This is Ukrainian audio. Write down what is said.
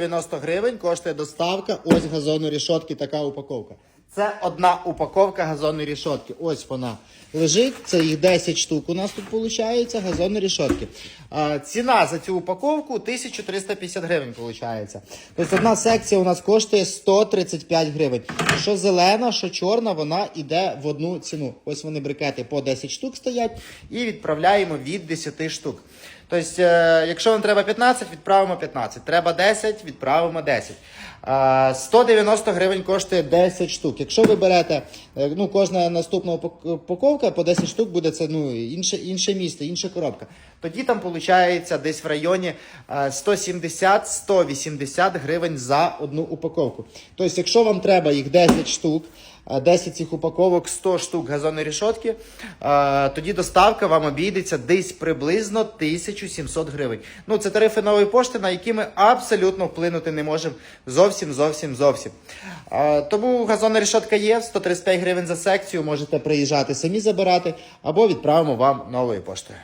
90 гривень коштує доставка. Ось газонної рішотки, така упаковка. Це одна упаковка газонної рішотки. Ось вона лежить. Це їх 10 штук. У нас тут виходить газонні рішотки. А, ціна за цю упаковку 1350 гривень. Виходить. Тобто одна секція у нас коштує 135 гривень. Що зелена, що чорна, вона йде в одну ціну. Ось вони брикети по 10 штук стоять і відправляємо від 10 штук. Тобто, е, якщо вам треба 15, відправимо 15. Треба 10, відправимо 10. Е, 190 гривень коштує 10 штук. Якщо ви берете, е, ну, кожна наступна упаковка по 10 штук буде це ну, інше, інше місце, інша коробка. Тоді там виходить десь в районі е, 170-180 гривень за одну упаковку. Тобто, якщо вам треба їх 10 штук, е, 10 цих упаковок, 100 штук газонної рішотки, тоді доставка вам обійдеться десь приблизно 1700 гривень. Ну, це тарифи нової пошти, на які ми абсолютно вплинути не можемо зовсім, зовсім, зовсім. Тому газонна рішотка є, 135 гривень за секцію, можете приїжджати самі забирати, або відправимо вам новою поштою.